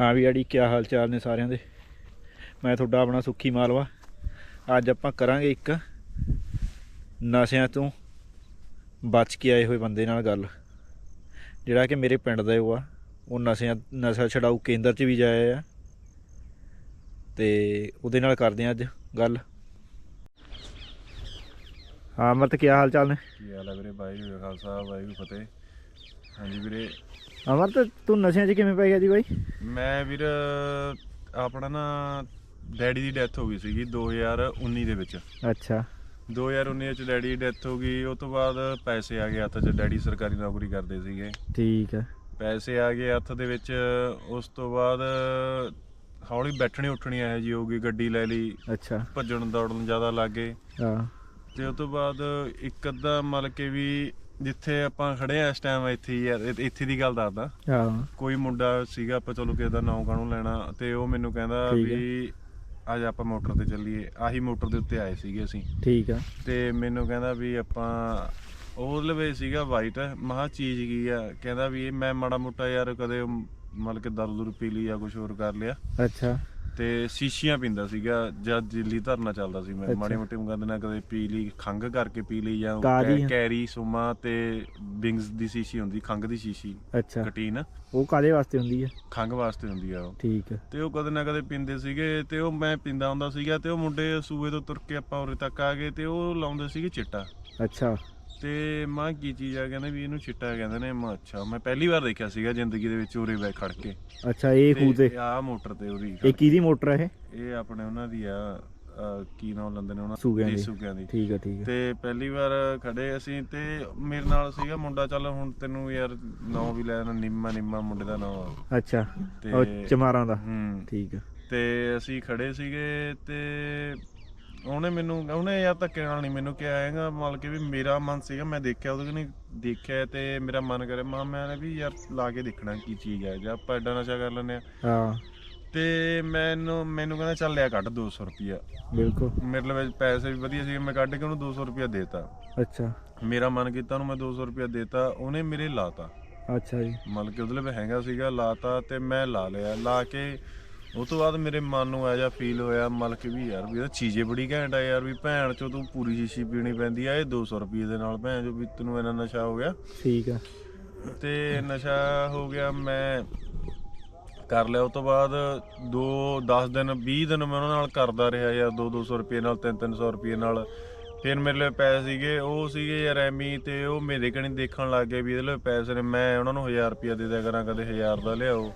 ਹਾਂ ਵੀ ਆੜੀ ਕੀ ਹਾਲ ਚਾਲ ਨੇ ਸਾਰਿਆਂ ਦੇ। ਮੈਂ ਤੁਹਾਡਾ ਆਪਣਾ ਸੁੱਖੀ ਮਾਲਵਾ। ਅੱਜ ਆਪਾਂ ਕਰਾਂਗੇ ਇੱਕ ਨਸ਼ਿਆਂ ਤੋਂ ਬਚ ਕੇ ਆਏ ਹੋਏ ਬੰਦੇ ਨਾਲ ਗੱਲ। ਜਿਹੜਾ ਕਿ ਮੇਰੇ ਪਿੰਡ ਦਾ ਉਹ ਆ। ਉਹ ਨਸ਼ਿਆਂ, ਨਸ਼ਾ ਛਡਾਊ ਕੇਂਦਰ 'ਚ ਵੀ ਜਾਇਆ ਆ ਤੇ ਉਹਦੇ ਨਾਲ ਕਰਦੇ ਆ ਅੱਜ ਗੱਲ। ਹਾਂ ਅਮਰਤ ਕੀ ਹਾਲ ਚਾਲ ਨੇ? ਕੀ ਹਾਲ ਹੈ ਵੀਰੇ? ਵਾਹਿਗੁਰੂ ਜੀ ਕਾ ਖਾਲਸਾ, ਵਾਹਿਗੁਰੂ ਫਤਿਹ। ਹਾਂਜੀ ਵੀਰੇ ਅਮਰਤ ਤੂੰ ਨਸ਼ਿਆਂ 'ਚ ਕਿਵੇਂ ਪੈ ਗਿਆ ਜੀ ਬਾਈ? ਮੈਂ ਵੀਰ ਆਪਣਾ ਨਾ ਡੈਡੀ ਦੀ ਡੈਥ ਹੋ ਗਈ ਸੀਗੀ 2019 ਦੇ ਵਿੱਚ। ਅੱਛਾ। 2019 ਵਿੱਚ ਡੈਡੀ ਦੀ ਡੈਥ ਹੋ ਗਈ ਉਸ ਤੋਂ ਬਾਅਦ ਪੈਸੇ ਆ ਗਏ ਹੱਥ 'ਚ ਡੈਡੀ ਸਰਕਾਰੀ ਨੌਕਰੀ ਕਰਦੇ ਸੀਗੇ। ਠੀਕ ਹੈ ਪੈਸੇ ਆ ਗਏ ਹੱਥ ਦੇ ਵਿੱਚ ਉਸ ਤੋਂ ਬਾਅਦ ਹੌਲੀ ਬੈਠਣੀ ਉੱਠਣੀ ਇਹੋ ਜੀ ਹੋ ਗਈ ਗੱਡੀ ਲੈ ਲਈ ਅੱਛਾ। ਭੱਜਣ ਦੌੜਨ ਜ਼ਿਆਦਾ ਲੱਗ ਹਾਂ। ਤੇ ਉਸ ਤੋਂ ਬਾਅਦ ਇੱਕ ਅੱਧਾ ਮਤਲਬ ਕਿ ਵੀ ਜਿੱਥੇ ਆਪਾਂ ਖੜੇ ਆ ਇਸ ਟਾਈਮ ਇੱਥੇ ਹੀ ਯਾਰ ਇ- ਇੱਥੇ ਦੀ ਗੱਲ ਦੱਸਦਾ। ਹਾਂ। ਕੋਈ ਮੁੰਡਾ ਸੀਗਾ ਆਪਾਂ ਚਲੋ ਕਿਸੇ ਦਾ ਨਾਮ ਕਾਹਨੂੰ ਲੈਣਾ ਤੇ ਉਹ ਮੈਨੂੰ ਕਹਿੰਦਾ ਠੀਕ ਹੈ। ਵੀ ਅੱਜ ਆਪਾਂ ਮੋਟਰ ਤੇ ਚੱਲੀਏ ਆਹੀ ਮੋਟਰ ਦੇ ਉੱਤੇ ਆਏ ਸੀਗੇ ਅਸੀਂ। ਠੀਕ ਆ। ਤੇ ਮੈਨੂੰ ਕਹਿੰਦਾ ਵੀ ਆਪਾਂ ਉਹ ਲਵੇ ਸੀਗਾ ਵਾਈਟ ਮਹਾ ਚੀਜ਼ ਕੀ ਆ? ਕਹਿੰਦਾ ਵੀ ਇਹ ਮੈਂ ਮਾੜਾ ਮੋਟਾ ਯਾਰ ਕਦੇ ਮਤਲਬ ਕਿ ਦਾਰੂ ਦੂਰੂ ਪੀ ਲਈ ਜਾਂ ਕੁਝ ਹੋਰ ਕਰ ਲਿਆ। ਅੱਛਾ। ਤੇ ਸ਼ੀਸ਼ੀਆਂ ਪੀਂਦਾ ਸੀਗਾ ਜਦ ਦਿੱਲੀ ਧਰਨਾ ਚੱਲਦਾ ਸੀ ਮੈਂ। ਮਾੜੀ ਮੋਟੀ ਮੁੰਗਾਂ ਨਾਲ ਕਦੇ ਪੀ ਲਈ ਖੰਗ ਕਰਕੇ ਪੀ ਲਈ ਜਾਂ ਕਾਹਦੀ ਆ? ਕੈਰੀ ਸੁਮਾ ਤੇ ਬਿੰਗਸ ਦੀ ਸ਼ੀਸ਼ੀ ਹੁੰਦੀ ਖੰਗ ਦੀ ਸ਼ੀਸ਼ੀ ਅੱਛਾ। ਕਟੀਨ। ਉਹ ਕਾਦੇ ਵਾਸਤੇ ਹੁੰਦੀ ਹੈ ਖੰਗ ਵਾਸਤੇ ਹੁੰਦੀ ਆ ਉਹ। ਠੀਕ ਹੈ ਤੇ ਉਹ ਕਦੇ ਨਾ ਕਦੇ ਪੀਂਦੇ ਸੀਗੇ ਤੇ ਉਹ ਮੈਂ ਪੀਂਦਾ ਹੁੰਦਾ ਸੀਗਾ ਤੇ ਉਹ ਮੁੰਡੇ ਸੂਏ ਤੋਂ ਤੁਰ ਕੇ ਆਪਾਂ ਉਰੇ ਤੱਕ ਆ ਗਏ ਤੇ ਉਹ ਲਾਉਂਦੇ ਸੀਗੇ ਚਿੱਟਾ। ਅੱਛਾ। ਤੇ ਮਾਂ ਕੀ ਚੀਜ਼ ਆ? ਕਹਿੰਦੇ ਵੀ ਇਹਨੂੰ ਚਿੱਟਾ ਕਹਿੰਦੇ ਨੇ। ਮੈਂ ਅੱਛਾ ਮੈਂ ਪਹਿਲੀ ਵਾਰ ਦੇਖਿਆ ਸੀਗਾ ਜ਼ਿੰਦਗੀ ਦੇ ਵਿੱਚ ਉਰੇ ਬੈ ਖੜ ਕੇ। ਅੱਛਾ ਇਹ ਖੂਹ ਤੇ? ਆ ਮੋਟਰ ਤੇ ਉਰੀ ਇਹ ਕਿਹਦੀ ਮੋਟਰ ਹੈ ਇਹ? ਇਹ ਆਪਣੇ ਉਹਨਾਂ ਦੀ ਆ ਅਹ ਕੀ ਨਾਮ ਲੈਂਦੇ ਨੇ ਉਹਨਾਂ? ਸੂਗਿਆਂ ਦੀ। ਸੂਗਿਆਂ ਦੀ। ਠੀਕ ਹੈ ਠੀਕ ਹੈ ਤੇ ਪਹਿਲੀ ਵਾਰ ਖੜੇ ਅਸੀਂ ਤੇ ਮੇਰੇ ਨਾਲ ਸੀਗਾ ਮੁੰਡਾ ਚੱਲ ਹੁਣ ਤੈਨੂੰ ਯਾਰ ਨਾਂ ਵੀ ਲੈ ਦੇਣਾ ਨਿੰਮਾ ਨਿੰਮਾ ਮੁੰਡੇ ਦਾ ਨਾਂ। ਅੱਛਾ ਤੇ ਉਹ ਚਮਾਰਾਂ ਦਾ। ਹੂੰ। ਠੀਕ ਹੈ ਤੇ ਅਸੀਂ ਖੜੇ ਸੀਗੇ ਤੇ ਉਹਨੇ ਮੈਨੂੰ ਉਹਨੇ ਯਾਰ ਧੱਕੇ ਨਾਲ ਨਹੀਂ ਮੈਨੂੰ ਕਿਹਾ ਹੈਗਾ ਮਤਲਬ ਕਿ ਵੀ ਮੇਰਾ ਮਨ ਸੀਗਾ ਮੈਂ ਦੇਖਿਆ ਉਹਦੇ ਕਨੀ ਦੇਖਿਆ ਤੇ ਮੇਰਾ ਮਨ ਕਰੇ ਮਾਂ ਮੈਂ ਵੀ ਯਾਰ ਲਾ ਕੇ ਦੇਖਣਾ ਕੀ ਚੀਜ਼ ਹੈ ਜੇ ਆਪਾਂ ਐਡਾ ਨਸ਼ਾ ਕਰ ਲੈਂਦੇ ਆ ਹਾਂ। ਤੇ ਮੈਨੂੰ ਮੈਨੂੰ ਕਹਿੰਦਾ ਚੱਲ ਲਿਆ ਕੱਢ 200 ਰੁਪਿਆ ਬਿਲਕੁਲ। ਮੇਰੇ ਲਈ ਪੈਸੇ ਵੀ ਵਧੀਆ ਸੀ ਮੈਂ ਕੱਢ ਕੇ ਉਹਨੂੰ 200 ਰੁਪਿਆ ਦੇਤਾ। ਅੱਛਾ। ਮੇਰਾ ਮਨ ਕੀਤਾ ਉਹਨੂੰ ਮੈਂ 200 ਰੁਪਿਆ ਦੇਤਾ ਉਹਨੇ ਮੇਰੇ ਲਾਤਾ। ਅੱਛਾ ਜੀ। ਮਤਲਬ ਕਿ ਉਹਦੇ ਲਈ ਹੈਗਾ ਸੀਗਾ ਲਾਤਾ ਤੇ ਮੈਂ ਲਾ ਲਿਆ। ਲਾ ਕੇ ਉਹ ਤੋਂ ਬਾਅਦ ਮੇਰੇ ਮਨ ਨੂੰ ਆ ਜਾ ਫੀਲ ਹੋਇਆ ਮਤਲਬ ਕਿ ਵੀ ਯਾਰ ਵੀ ਇਹ ਚੀਜ਼ੇ ਬੜੀ ਘੈਂਟ ਆ ਯਾਰ ਵੀ ਭੈਣ ਚੋ ਤੂੰ ਪੂਰੀ ਸ਼ੀਸ਼ੀ ਪੀਣੀ ਪੈਂਦੀ ਆ ਇਹ 200 ਰੁਪਏ ਦੇ ਨਾਲ। ਭੈਣ ਜੋ ਵੀ ਤੈਨੂੰ ਇਹਨਾਂ ਨਸ਼ਾ ਹੋ ਗਿਆ। ਠੀਕ ਹੈ ਤੇ ਨਸ਼ਾ ਹੋ ਗਿਆ ਮੈਂ ਕਰ ਲਿਆ। ਉਸ ਤੋਂ ਬਾਅਦ 2 10 ਦਿਨ 20 ਦਿਨ ਮੈਂ ਉਹਨਾਂ ਨਾਲ ਕਰਦਾ ਰਿਹਾ ਯਾਰ 2 200 ਰੁਪਏ ਨਾਲ 3 300 ਰੁਪਏ ਨਾਲ। ਫਿਰ ਮੇਰੇ ਲਈ ਪੈਸੇ ਸੀਗੇ ਉਹ ਸੀਗੇ ਯਾਰ ਐਮੀ ਤੇ ਉਹ ਮੇਰੇ ਕਣੀ ਦੇਖਣ ਲੱਗ ਗਏ ਵੀ ਇਹਦੇ ਲਈ ਪੈਸੇ ਨੇ। ਮੈਂ ਉਹਨਾਂ ਨੂੰ 1000 ਰੁਪਏ ਦੇ ਦਿਆ ਕਰਾਂ ਕਦੇ 1000 ਦਾ ਲਿਆਓ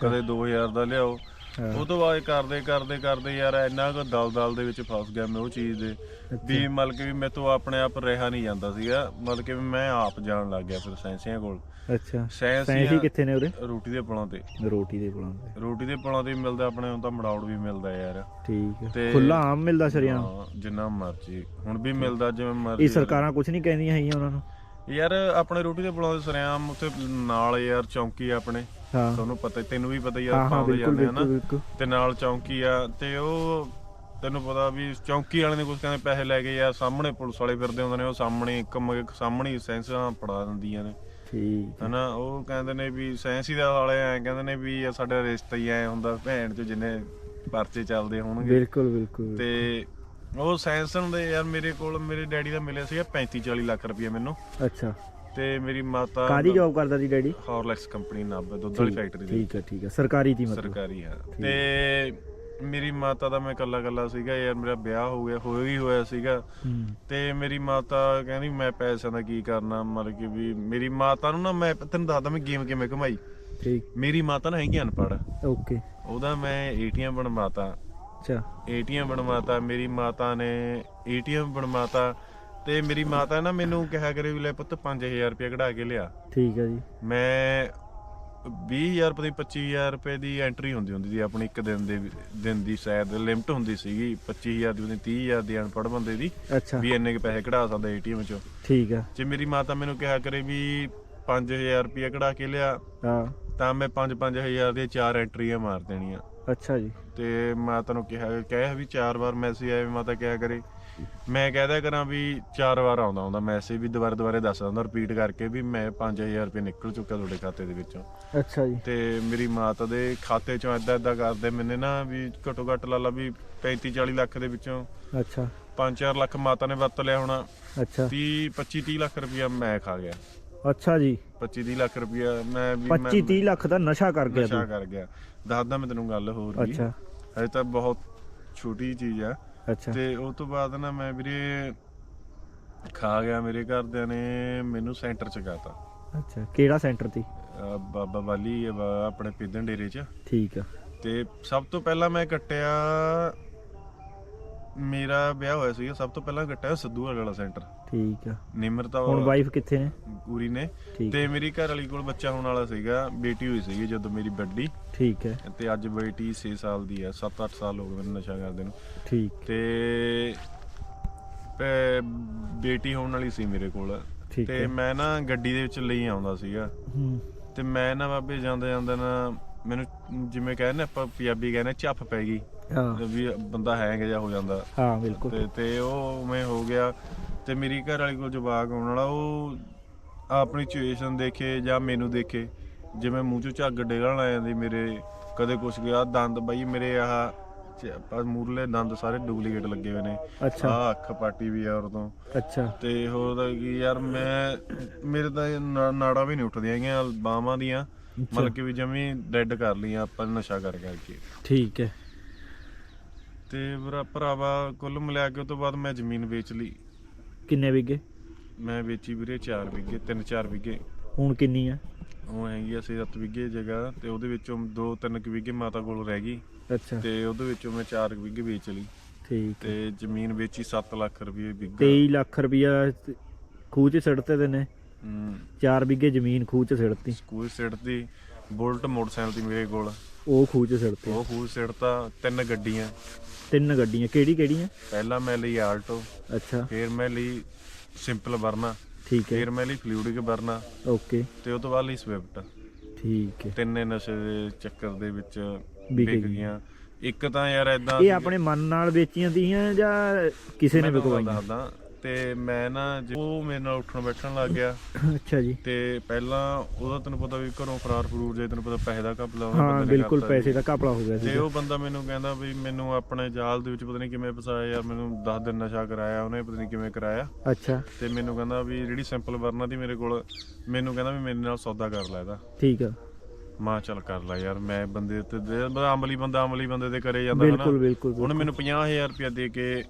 ਕਦੇ 2000 ਦਾ ਲਿਆਓ। ਉਹ ਤੋਂ ਬਾਅਦ ਕਰਦੇ ਕਰਦੇ ਕਰਦੇ ਯਾਰ ਇੰਨਾ ਕੁ ਦਲਦਲ ਦੇ ਵਿੱਚ ਫਸ ਗਿਆ ਮੈਂ ਉਹ ਚੀਜ਼ ਦੇ। ਵੀ ਮਤਲਬ ਕਿ ਵੀ ਮੇਰੇ ਤੋਂ ਆਪਣੇ ਆਪ ਰਿਹਾ ਨਹੀਂ ਜਾਂਦਾ ਸੀਗਾ। ਮਤਲਬ ਕਿ ਮੈਂ ਆਪ ਜਾਣ ਲੱਗ ਗਿਆ ਫਿਰ ਸੈਂਸੀਆਂ ਕੋਲ। ਅੱਛਾ। ਸੈਂਸੀ ਕਿੱਥੇ ਨੇ ਉਰੇ? ਰੋਟੀ ਦੇ ਪੁਲਾਂ ਤੇ। ਰੋਟੀ ਦੇ ਪੁਲਾਂ ਤੇ। ਰੋਟੀ ਦੇ ਪੁਲਾਂ ਤੇ ਮਿਲਦਾ ਆਪਣੇ ਹੁਣ ਤਾਂ ਮੜਾਉੜ ਵੀ ਮਿਲਦਾ ਯਾਰ। ਠੀਕ ਹੈ। ਤੇ- ਖੁੱਲਾ ਆਮ ਮਿਲਦਾ ਸ਼ਰਿਆਮ ਜਿੰਨਾ ਮਰਜ਼ੀ। ਹੁਣ ਵੀ ਮਿਲਦਾ ਜਿਵੇਂ ਇਹ ਮਰਜ਼ੀ ਸਰਕਾਰਾਂ ਕੁਝ ਨਹੀਂ ਕਹਿੰਦੀਆਂ ਹੈਗੀਆਂ ਉਹਨਾਂ ਨੂੰ। ਯਾਰ ਆਪਣੇ ਰੋਟੀ ਦੇ ਦੇ ਸਰਿਆਮ ਉੱਥੇ ਨਾਲ ਯਾਰ ਚੌਂਕੀ ਆ ਆਪਣੇ। ਹਾਂ। ਤੁਹਾਨੂੰ ਪਤਾ ਤੈਨੂੰ ਵੀ ਪਤਾ ਯਾਰ ਪਾਉਂਦੇ ਬਿਲਕੁਲ ਜਾਂਦੇ ਆ ਨਾ। ਤੇ ਨਾਲ ਚੌਂਕੀ ਆ ਤੇ ਉਹ ਤੈਨੂੰ ਪਤਾ ਵੀ ਚੌਂਕੀ ਵਾਲੇ ਨੇ ਕੁਝ ਕਹਿੰਦੇ ਪੈਸੇ ਲੈ ਕੇ ਯਾਰ ਸਾਹਮਣੇ ਪੁਲਿਸ ਵਾਲੇ ਫਿਰਦੇ ਹੁੰਦੇ ਨੇ ਉਹ ਸਾਹਮਣੇ ਇੱਕ ਮ- ਸਾਹਮਣੇ ਸੈਂਸਾਂ ਪੜਾ ਦਿੰਦੀਆਂ ਨੇ। ਠੀਕ। ਹਨਾ ਉਹ ਕਹਿੰਦੇ ਨੇ ਵੀ ਸੈਂਸੀ ਦਾ ਵਾਲੇ ਐ ਕਹਿੰਦੇ ਨੇ ਵੀ ਸਾਡਾ ਰਿਸ਼ਤਾ ਹੀ ਐ ਹੁੰਦਾ ਭੈਣ ਚ ਜਿੰਨੇ ਪਰਚੇ ਚੱਲਦੇ ਹੋਣਗੇ। ਬਿਲਕੁਲ ਬਿਲਕੁਲ। ਤੇ ਉਹ ਸੈਂਸਨ ਦੇ ਯਾਰ ਮੇਰੇ ਕੋਲ ਮੇਰੇ ਡੈਡੀ ਦਾ ਮਿਲਿਆ ਸੀਗਾ 35 40 ਲੱਖ ਰੁਪਏ ਮੈਨੂੰ। ਅੱਛਾ। ਤੇ ਮੇਰੀ ਮਾਤਾ ਕਾਦੀ ਜੌਬ ਕਰਦਾ ਸੀ ਡੈਡੀ? ਹਾਰਲੈਕਸ ਕੰਪਨੀ ਨਾਬ ਦੁੱਧ ਵਾਲੀ ਫੈਕਟਰੀ ਦੀ। ਠੀਕ ਹੈ ਠੀਕ ਹੈ। ਸਰਕਾਰੀ ਦੀ ਮਤਲਬ। ਸਰਕਾਰੀ ਆ ਤੇ ਮੇਰੀ ਮਾਤਾ ਦਾ ਮੈਂ ਕੱਲਾ ਕੱਲਾ ਸੀਗਾ ਯਾਰ ਮੇਰਾ ਵਿਆਹ ਹੋ ਗਿਆ ਹੋਇਆ ਹੀ ਹੋਇਆ ਸੀਗਾ। ਹੂੰ। ਤੇ ਮੇਰੀ ਮਾਤਾ ਕਹਿੰਦੀ ਮੈਂ ਪੈਸਿਆਂ ਦਾ ਕੀ ਕਰਨਾ? ਮਤਲਬ ਕਿ ਵੀ ਮੇਰੀ ਮਾਤਾ ਨੂੰ ਨਾ ਮੈਂ ਤੈਨੂੰ ਦੱਸਦਾ ਮੈਂ ਗੇਮ ਕਿਵੇਂ ਕਮਾਈ ਠੀਕ। ਮੇਰੀ ਮਾਤਾ ਨਾ ਹੈਗੀ ਅਨਪੜ੍ਹ। ਓਕੇ। ਉਹਦਾ ਮੈਂ ਏਟੀਐਮ ਬਣਵਾਤਾ। ਅੱਛਾ। ਏਟੀਐਮ ਬਣਵਾਤਾ ਮੇਰੀ ਮਾਤਾ ਨੇ ਏਟੀਐਮ ਬਣਵਾਤਾ ਤੇ ਮੇਰੀ ਮਾਤਾ ਨੇ ਮੈਨੂੰ ਕਿਹਾ ਕਰੇ ਵੀ ਲੈ ਪੁੱਤ 5000 ਰੁਪਏ ਕਢਾ ਕੇ ਲਿਆ। ਠੀਕ ਹੈ ਜੀ। ਮੈਂ 20000 ਰੁਪਏ ਦੀ 25000 ਰੁਪਏ ਦੀ ਐਂਟਰੀ ਹੁੰਦੀ ਹੁੰਦੀ ਸੀ ਆਪਣੀ ਇੱਕ ਦਿਨ ਦੇ ਦਿਨ ਦੀ ਸ਼ਾਇਦ ਲਿਮਟ ਹੁੰਦੀ ਸੀਗੀ 25000 ਦੀ ਉਹਦੀ 30000 ਦੀ ਅਨਪੜ੍ਹ ਬੰਦੇ ਦੀ ਅੱਛਾ। ਵੀ ਇੰਨੇ ਕੁ ਪੈਸੇ ਕਢਾ ਸਕਦਾ ਏਟੀਐਮ ਚੋਂ। ਠੀਕ ਹੈ ਜੇ ਮੇਰੀ ਮਾਤਾ ਮੈਨੂੰ ਕਿਹਾ ਕਰੇ ਵੀ 5000 ਰੁਪਏ ਕਢਾ ਕੇ ਲਿਆ ਹਾਂ। ਤਾਂ ਮੈਂ 5-5000 ਦੀਆਂ ਚਾਰ ਐਂਟਰੀਆਂ ਮਾਰ ਦੇਣੀਆਂ। ਅੱਛਾ ਜੀ। ਤੇ ਮੈਂ ਤੈਨੂੰ ਕਿਹਾ ਕਹਿਆ ਵੀ ਚਾਰ ਵਾਰ ਮੈਸੇਜ ਆਏ ਮੈਂ ਤਾਂ ਕਿਹਾ ਕਰੇ। ਮੈਂ ਕਹਿਦਾ ਕਰਾਂ ਵੀ ਚਾਰ ਵਾਰ ਆਉਂਦਾ ਹੁੰਦਾ ਮੈਸੇਜ ਵੀ ਦੁਬਾਰਾ ਦੁਬਾਰੇ ਦੱਸਦਾ ਹੁੰਦਾ ਰਿਪੀਟ ਕਰਕੇ ਵੀ ਮੈਂ 5000 ਰੁਪਏ ਨਿਕਲ ਚੁੱਕਾ ਤੁਹਾਡੇ ਖਾਤੇ ਦੇ ਵਿੱਚੋਂ। ਅੱਛਾ ਜੀ। ਤੇ ਮੇਰੀ ਮਾਤਾ ਦੇ ਖਾਤੇ ਚੋਂ ਏਦਾਂ ਏਦਾਂ ਕਰਦੇ ਮੈਨੇ ਨਾ ਵੀ ਘੱਟੋ ਘੱਟ ਲਾ ਲਾ ਵੀ 35 40 ਲੱਖ ਦੇ ਵਿੱਚੋਂ। ਅੱਛਾ। 5-4 ਲੱਖ ਮਾਤਾ ਨੇ ਵਰਤ ਲਿਆ ਹੋਣਾ। ਅੱਛਾ। 30 25 30 ਲੱਖ ਰੁਪਇਆ ਮੈਂ ਖਾ ਗਿਆ। ਅੱਛਾ ਜੀ। 25 30 ਲੱਖ ਰੁਪਇਆ ਮੈਂ ਵੀ 25 30 ਲੱਖ ਦਾ ਨਸ਼ਾ ਕਰ ਗਿਆ ਨਸ਼ਾ ਤੂੰ। ਕਰ ਗਿਆ। ਦੱਸਦਾ ਮੈਂ ਤੈਨੂੰ ਗੱਲ ਹੋਰ ਵੀ। ਅੱਛਾ। ਹਜੇ ਤਾਂ ਬਹੁਤ ਛੋਟੀ ਚੀਜ਼ ਆ। ਅੱਛਾ। ਤੇ ਉਸ ਤੋਂ ਬਾਅਦ ਨਾ ਮੈਂ ਵੀਰੇ ਖਾ ਗਿਆ ਮੇਰੇ ਘਰਦਿਆਂ ਨੇ ਮੈਨੂੰ ਸੈਂਟਰ ਚ ਗਾਤਾ ਅੱਛਾ ਕਿਹੜਾ ਸੈਂਟਰ ਤੀ ਬਾਬਾ ਵਾਲੀ ਹੈ ਬਾ- ਆਪਣੇ ਪਿੱਦਣ ਡੇਰੇ ਚ। ਠੀਕ ਆ। ਤੇ ਸਭ ਤੋਂ ਪਹਿਲਾਂ ਮੈਂ ਕੱਟਿਆ ਮੇਰਾ ਵਿਆਹ ਹੋਇਆ ਸੀ ਸਭ ਤੋਂ ਪਹਿਲਾਂ ਕੱਟਿਆ ਸਿੱਧੂ ਵਾਲਾ ਸੈਂਟਰ। ਠੀਕ ਆ। ਨਿਮਰਤਾ ਹੁਣ ਵਾਈਫ ਕਿੱਥੇ ਨੇ? ਪੂਰੀ ਨੇ। ਠੀਕ ਤੇ ਮੇਰੀ ਘਰ ਵਾਲੀ ਕੋਲ ਬੱਚਾ ਹੋਣ ਵਾਲਾ ਸੀਗਾ ਬੇਟੀ ਹੋਈ ਸੀਗੀ ਜਦੋਂ ਮੇਰੀ ਵੱਡੀ। ਠੀਕ ਹੈ। ਤੇ ਅੱਜ ਬੇਟੀ 6 ਸਾਲ ਦੀ ਹੈ 7-8 ਸਾਲ ਹੋ ਗਏ ਮੈਨੂੰ ਨਸ਼ਾ ਕਰਦੇ ਨੂੰ। ਠੀਕ। ਤੇ ਪੇ- ਬੇਟੀ ਹੋਣ ਵਾਲੀ ਸੀ ਮੇਰੇ ਕੋਲ। ਠੀਕ ਤੇ ਹੈ। ਮੈਂ ਨਾ ਗੱਡੀ ਦੇ ਵਿੱਚ ਲਈ ਆਉਂਦਾ ਸੀਗਾ। ਹੂੰ। ਤੇ ਮੈਂ ਨਾ ਬਾਬੇ ਜਾਂਦੇ ਜਾਂਦੇ ਨਾ ਮੈਨੂੰ ਜਿਵੇਂ ਕਹਿੰਦੇ ਆਪਾਂ ਪੰਜਾਬੀ ਕਹਿੰਦੇ ਝੱਫ ਪੈ ਗਈ। ਹਾਂ। ਵੀ ਬੰਦਾ ਹੈਂਗ ਜਿਹਾ ਹੋ ਜਾਂਦਾ। ਹਾਂ ਬਿਲਕੁਲ। ਤੇ ਤੇ ਉਹ ਮੈਂ ਹੋ ਗਿਆ। ਤੇ ਮੇਰੀ ਘਰ ਵਾਲੀ ਕੋਲ ਜਵਾਕ ਆਉਣ ਵਾਲਾ ਉਹ ਆਪਣੀ ਸਿਚੁਏਸ਼ਨ ਦੇਖੇ ਜਾਂ ਮੈਨੂੰ ਦੇਖੇ ਜਿਵੇਂ ਮੂੰਹ ਚੋਂ ਝੱਗ ਡੇਗਣ ਆ ਜਾਂਦੀ ਮੇਰੇ ਕਦੇ ਕੁਛ ਗਿਆ ਦੰਦ ਬਈ ਮੇਰੇ ਆਹ ਮੂਰਲੇ ਦੰਦ ਸਾਰੇ ਡੁਪਲੀਕੇਟ ਲੱਗੇ ਹੋਏ ਨੇ। ਅੱਛਾ। ਆਹ ਅੱਖ ਪਾਟੀ ਵੀ ਆ ਔਰ ਤੋਂ ਅੱਛਾ। ਤੇ ਹੋਰ ਤਾਂ ਕੀ ਯਾਰ ਮੈਂ ਮੇਰੇ ਤਾਂ ਨਾ- ਨਾੜਾਂ ਵੀ ਨਹੀਂ ਉੱਠਦੀਆਂ ਹੈਗੀਆਂ ਬਾਹਾਂ ਦੀਆਂ। ਮਤਲਬ ਕਿ ਵੀ ਜਮੀ ਡੈਡ ਕਰ ਲਈਆਂ ਆਪਾਂ ਨਸ਼ਾ ਕਰ ਕਰਕੇ ਠੀਕ ਹੈ। ਤੇ ਭਰਾ ਭਰਾਵਾ ਕੁੱਲ ਮਿਲਾ ਕੇ ਉਹ ਤੋਂ ਬਾਅਦ ਮੈਂ ਜ਼ਮੀਨ ਵੇਚ ਲਈ। ਕਿੰਨੇ ਵਿਗੇ? ਮੈਂ ਵੇਚੀ ਵੀਰੇ 4 ਵਿਗੇ 3-4 ਵਿਗੇ। ਹੁਣ ਕਿੰਨੀ ਆ? ਉਹ ਹੈਗੀ ਅਸੀਂ 7 ਵਿਗੇ ਜਗ੍ਹਾ ਤੇ ਉਹਦੇ ਵਿੱਚੋਂ 2-3 ਵਿਗੇ ਮਾਤਾ ਕੋਲ ਰਹਿ ਗਈ। ਅੱਛਾ। ਤੇ ਉਹਦੇ ਵਿੱਚੋਂ ਮੈਂ 4 ਵਿਗੇ ਵੇਚ ਲਈ ਠੀਕ ਤੇ ਜ਼ਮੀਨ ਵੇਚੀ 7 ਲੱਖ ਰੁਪਏ ਵਿਗਾ। 23 ਲੱਖ ਰੁਪਇਆ ਖੂਹ 'ਚ ਸਿੱਟਤੇ ਤੇ ਨੇ। ਹੂੰ। 4 ਵਿਗੇ ਜ਼ਮੀਨ ਖੂਹ 'ਚ ਸਿੱਟਤੀ ਸਕੂਲ ਸਿੱਟ ਦੀ ਬੁਲਟ ਮੋਟਰਸਾਈਕਲ ਦੀ ਮੇਰੇ ਕੋਲ। ਉਹ ਖੂਹ 'ਚ ਉਹ ਖੂਹ ਸਿੱਟਤਾ ਤਿੰਨ ਗੱਡੀਆਂ। ਤਿੰਨ ਗੱਡੀਆਂ। ਕਿਹੜੀ ਕਿਹੜੀਆਂ? ਪਹਿਲਾਂ ਮੈਂ ਲਈ ਆਲਟੋ ਅੱਛਾ। ਫਿਰ ਮੈਂ ਲਈ ਸਿੰਪਲ ਵਰਨਾ ਠੀਕ ਹੈ। ਫਿਰ ਮੈਂ ਲਈ ਫਲੂਇਡਿਕ ਵਰਨਾ ਓਕੇ। ਤੇ ਉਹ ਤੋਂ ਬਾਅਦ ਲਈ ਸਵਿਫਟ। ਠੀਕ ਹੈ। ਤਿੰਨੇ ਨਸ਼ੇ ਦੇ ਚੱਕਰ ਦੇ ਵਿੱਚ ਵਿਕ ਗਈਆਂ। ਇੱਕ ਤਾਂ ਯਾਰ ਐਦਾਂ ਇਹ ਆਪਣੇ ਮਨ ਨਾਲ ਵੇਚੀਆਂ ਦੀਆਂ ਜਾਂ ਕਿਸੇ ਨੇ ਵਿਕਵਾਈਆਂ? ਦੱਸਦਾ ਤੇ ਮੈਂ ਨਾ ਜੇ- ਉਹ ਮੇਰੇ ਨਾਲ ਉੱਠਣ ਬੈਠਣ ਲੱਗ ਗਿਆ। ਅੱਛਾ ਜੀ। ਤੇ ਪਹਿਲਾਂ ਉਹਦਾ ਤੈਨੂੰ ਪਤਾ ਵੀ ਘਰੋਂ ਫਰਾਰ ਫਰੂਰ ਜੇ ਤੈਨੂੰ ਪਤਾ ਪੈਸੇ ਦਾ ਘਪਲਾ ਉਹਨੇ ਹਾਂ ਬੰਦੇ ਨੇ ਬਿਲਕੁਲ ਕਰਤਾ ਪੈਸੇ ਦਾ ਘਪਲਾ ਹੋ ਗਿਆ ਤੇ ਸੀ ਉਹ ਬੰਦਾ ਮੈਨੂੰ ਕਹਿੰਦਾ ਵੀ ਮੈਨੂੰ ਆਪਣੇ ਜਾਲ ਦੇ ਵਿੱਚ ਪਤਾ ਨਹੀਂ ਕਿਵੇਂ ਫਸਾਇਆ ਯਾਰ ਮੈਨੂੰ 10 ਦਿਨ ਨਸ਼ਾ ਕਰਾਇਆ ਉਹਨੇ ਪਤਾ ਨਹੀਂ ਕਿਵੇਂ ਕਰਾਇਆ। ਅੱਛਾ। ਤੇ ਮੈਨੂੰ ਕਹਿੰਦਾ ਵੀ ਜਿਹੜੀ ਸਿੰਪਲ ਵਰਨਾ ਦੀ ਮੇਰੇ ਕੋਲ ਮੈਨੂੰ ਕਹਿੰਦਾ ਵੀ ਮੇਰੇ ਨਾਲ ਸੌਦਾ ਕਰ ਲੈ ਇਹਦਾ। ਠੀਕ ਆ। ਮਾਂ ਚੱਲ ਕਰ ਲੈ ਯਾਰ ਮੈਂ ਬੰਦੇ ਦੇ- ਬੰਦਾ ਅਮਲੀ ਬੰਦਾ ਅਮਲੀ ਬੰਦੇ ਦੇ ਕਰੇ ਜਾਂਦਾ ਹਨਾ। ਬਿਲਕੁਲ ਬਿਲਕੁਲ ਉਹਨੇ ਮੈਨੂੰ 50000 ਰੁਪਇਆ ਦੇ ਕੇ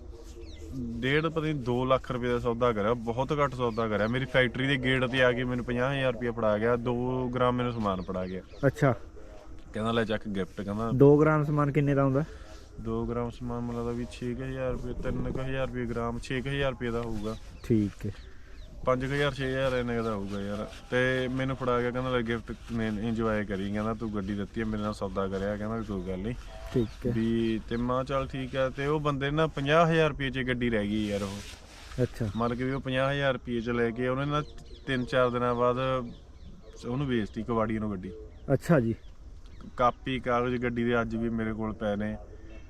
ਡੇਢ ਪਤਾ ਨਹੀਂ 2 ਲੱਖ ਰੁਪਏ ਦਾ ਸੌਦਾ ਕਰਿਆ ਬਹੁਤ ਘੱਟ ਸੌਦਾ ਕਰਿਆ। ਮੇਰੀ ਫੈਕਟਰੀ ਦੇ ਗੇਟ ਤੇ ਆ ਕੇ ਮੈਨੂੰ 50000 ਰੁਪਇਆ ਫੜਾ ਗਿਆ 2 ਗ੍ਰਾਮ ਮੈਨੂੰ ਸਮਾਨ ਫੜਾ ਗਿਆ। ਅੱਛਾ। ਕਹਿੰਦਾ ਲੈ ਚੱਕ ਗਿਫਟ ਕਹਿੰਦਾ। 2 ਗ੍ਰਾਮ ਸਮਾਨ ਕਿੰਨੇ ਦਾ ਹੁੰਦਾ? 2 ਗ੍ਰਾਮ ਸਮਾਨ ਮੈਨੂੰ ਲੱਗਦਾ ਵੀ 6000 ਰੁਪਏ 3000 ਰੁਪਏ ਗ੍ਰਾਮ 6000 ਰੁਪਏ ਦਾ ਹੋਊਗਾ। ਠੀਕ ਹੈ। 5000 6000 ਇੰਨੇ ਕੁ ਦਾ ਹੋਊਗਾ ਯਾਰ। ਤੇ ਮੈਨੂੰ ਫੜਾ ਗਿਆ ਕਹਿੰਦਾ ਲੈ ਗਿਫਟ ਇੰਜੋਏ ਕਰੀ ਕਹਿੰਦਾ ਤੂੰ ਗੱਡੀ ਦਿੱਤੀ ਹੈ ਮੇਰੇ ਨਾਲ ਸੌਦਾ ਕਰਿਆ ਕਹਿੰਦਾ ਵੀ ਕੋਈ ਗੱਲ ਨਹੀਂ ਠੀਕ ਹੈ। ਵੀ ਤੇ ਮਾਂ ਚੱਲ ਠੀਕ ਹੈ ਤੇ ਉਹ ਬੰਦੇ ਨਾ 50000 ਰੁਪਏ 'ਚ ਗੱਡੀ ਰਹਿ ਗਈ ਯਾਰ ਉਹ। ਅੱਛਾ। ਮੰਨ ਕੇ ਵੀ ਉਹ 50000 ਰੁਪਏ 'ਚ ਲੈ ਕੇ ਉਹਨੇ ਨਾ 3-4 ਦਿਨਾਂ ਬਾਅਦ ਉਹਨੂੰ ਵੇਚਤੀ ਕਵਾੜੀ ਨੂੰ ਗੱਡੀ। ਅੱਛਾ ਜੀ। ਕਾਪੀ ਕਾਗਜ਼ ਗੱਡੀ ਦੇ ਅੱਜ ਵੀ ਮੇਰੇ ਕੋਲ ਪਏ ਨੇ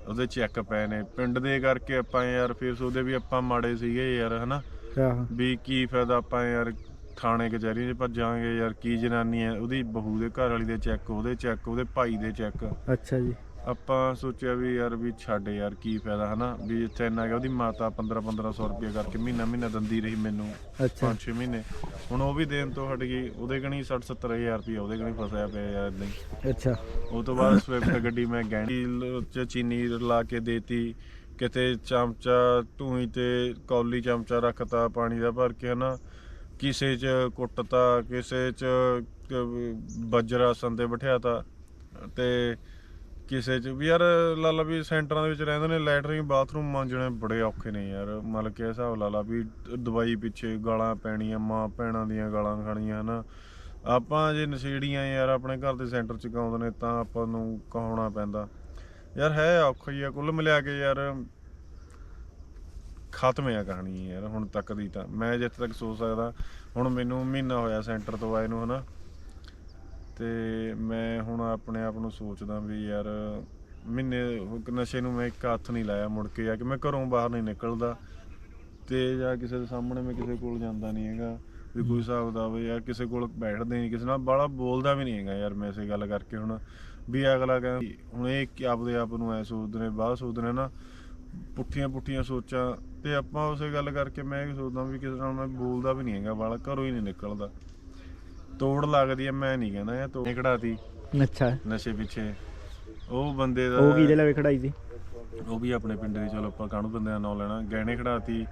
ਉਹਦੇ ਚੈੱਕ ਪਏ ਨੇ। ਪਿੰਡ ਦੇ ਕਰਕੇ ਆਪਾਂ ਯਾਰ ਫਿਰ ਉਹਦੇ ਵੀ ਆਪਾਂ ਮਾੜੇ ਸੀਗੇ ਯਾਰ ਹਨਾ? ਆਹ ਵੀ ਕੀ ਫਾਇਦਾ ਆਪਾਂ ਯਾਰ ਥਾਣੇ ਕਚਹਿਰੀ 'ਚ ਭੱਜਾਂਗੇ ਯਾਰ ਕੀ ਜਨਾਨੀ ਹੈ ਉਹਦੀ ਬਹੂ ਦੇ ਘਰ ਵਾਲੀ ਦੇ ਚੈੱਕ ਉਹਦੇ ਚੈੱਕ ਉਹਦੇ ਭਾਈ ਦੇ ਚੈੱਕ। ਅੱਛਾ ਜੀ। ਆਪਾਂ ਸੋਚਿਆ ਵੀ ਯਾਰ ਵੀ ਛੱਡ ਯਾਰ ਕੀ ਫਾਇਦਾ ਹਨਾ? ਵੀ ਇੱਥੇ ਇੰਨਾ ਕਿ ਉਹਦੀ ਮਾਤਾ 15 1500 ਰੁਪਏ ਕਰਕੇ ਮਹੀਨਾ ਮਹੀਨਾ ਦਿੰਦੀ ਰਹੀ ਮੈਨੂੰ ਅੱਛਾ। 5-6 ਮਹੀਨੇ। ਹੁਣ ਉਹ ਵੀ ਦੇਣ ਤੋਂ ਹਟ ਗਈ ਉਹਦੇ ਕਣੀ 60 70000 ਰੁਪਏ ਉਹਦੇ ਕਣੀ ਫਸਿਆ ਪਿਆ ਯਾਰ ਇਦਾਂ ਹੀ। ਅੱਛਾ। ਉਹ ਤੋਂ ਬਾਅਦ ਸਵਿਫਟ ਗੱਡੀ ਮੈਂ ਗਹਿਣੀ ਚ ਚੀਨੀ ਲਾ ਕੇ ਦੇਤੀ ਕਿਤੇ ਚਮਚਾ ਧੂਈ ਤੇ ਕੌਲੀ ਚਮਚਾ ਰੱਖਤਾ ਪਾਣੀ ਦਾ ਭਰ ਕੇ ਹਨਾ। ਕਿਸੇ ਚ ਕੁੱਟਤਾ ਕਿਸੇ ਚ ਵਜਰਾਸਨ ਤੇ ਬਿਠਾਤਾ ਤੇ ਕਿਸੇ ਚ ਵੀ ਯਾਰ ਲਾ ਲਾ ਵੀ ਸੈਂਟਰਾਂ ਦੇ ਵਿੱਚ ਰਹਿੰਦੇ ਨੇ, ਲੈਟਰਿੰਗ, ਬਾਥਰੂਮ ਮਾਂਜਣੇ ਬੜੇ ਔਖੇ ਨੇ ਯਾਰ। ਮਤਲਬ ਕਿ ਹਿਸਾਬ ਲਾ ਲਾ ਵੀ ਦਵਾਈ ਪਿੱਛੇ ਗਾਲਾਂ ਪੈਣੀਆਂ, ਮਾਂ ਭੈਣਾਂ ਦੀਆਂ ਗਾਲਾਂ ਖਾਣੀਆਂ, ਹਨਾ। ਆਪਾਂ ਜੇ ਨਸ਼ੇੜੀਆਂ ਯਾਰ, ਆਪਣੇ ਘਰ ਦੇ ਸੈਂਟਰ ਚ ਗਾਉਂਦੇ ਨੇ, ਤਾਂ ਆਪਾਂ ਨੂੰ ਕਹਾਉਣਾ ਪੈਂਦਾ। ਯਾਰ ਹੈ ਔਖਾ ਹੀ ਆ, ਕੁੱਲ ਮਿਲਾ ਕੇ ਯਾਰ ਖਤਮ ਆ ਕਹਾਣੀ ਯਾਰ, ਹੁਣ ਤੱਕ ਦੀ ਤਾਂ। ਮੈਂ ਜਿੱਥੇ ਤੱਕ ਸੋਚ ਸਕਦਾ, ਹੁਣ ਮੈਨੂੰ ਮਹੀਨਾ ਹੋਇਆ ਸੈਂਟਰ ਤੋਂ ਆਏ ਨੂੰ, ਹਨਾ। ਤੇ ਮੈਂ ਹੁਣ ਆਪਣੇ ਆਪ ਨੂੰ ਸੋਚਦਾ ਵੀ ਯਾਰ ਮਹੀਨੇ ਨਸ਼ੇ ਨੂੰ ਮੈਂ ਇੱਕ ਹੱਥ ਨਹੀਂ ਲਾਇਆ ਮੁੜ ਕੇ ਜਾ ਕੇ। ਮੈਂ ਘਰੋਂ ਬਾਹਰ ਨਹੀਂ ਨਿਕਲਦਾ ਤੇ ਜਾਂ ਕਿਸੇ ਦੇ ਸਾਹਮਣੇ ਮੈਂ ਕਿਸੇ ਕੋਲ ਜਾਂਦਾ ਨਹੀਂ ਹੈਗਾ। ਵੀ ਕੋਈ ਹਿਸਾਬ ਦਾ ਵੀ ਯਾਰ ਕਿਸੇ ਕੋਲ ਬੈਠਦੇ ਨਹੀਂ, ਕਿਸੇ ਨਾਲ ਬਾਲਾ ਬੋਲਦਾ ਵੀ ਨਹੀਂ ਹੈਗਾ ਯਾਰ ਮੈਂ ਇਸੇ ਗੱਲ ਕਰਕੇ ਹੁਣ ਵੀ ਅਗਲਾ ਕਹਿੰਦਾ ਹੁਣ ਇਹ ਕਿ ਆਪਦੇ ਆਪ ਨੂੰ ਐ ਸੋਚਦੇ ਨੇ ਬਾਹਰ ਸੋਚਦੇ ਨੇ ਨਾ, ਪੁੱਠੀਆਂ ਪੁੱਠੀਆਂ ਸੋਚਾਂ ਤੇ ਆਪਾਂ ਉਸੇ ਗੱਲ ਕਰਕੇ ਮੈਂ ਇਹ ਸੋਚਦਾ ਵੀ ਕਿਸੇ ਨਾਲ ਮੈਂ ਬੋਲਦਾ ਵੀ ਨਹੀਂ ਹੈਗਾ ਬਾਲਾ ਘਰੋਂ ਹੀ ਨਹੀਂ ਨਿਕਲਦਾ। ਤੋੜ ਲੱਗਦੀ ਐ ਮੈਂ ਨਹੀਂ ਕਹਿੰਦਾ ਇਹ ਤੋੜ ਕਢਾਤੀ। ਅੱਛਾ। ਨਸ਼ੇ ਪਿੱਛੇ। ਉਹ ਬੰਦੇ ਦਾ ਉਹ ਕਿਹਦੇ ਲਵੇ ਖੜਾਈ ਸੀ? ਉਹ ਵੀ ਆਪਣੇ ਪਿੰਡ ਦੇ ਚਲੋ ਆਪਾਂ ਕਾਹਨੂੰ ਬੰਦੇ ਦਾ ਨਾਂ ਲੈਣਾ ਗਹਿਣੇ ਖੜਾਤੀ।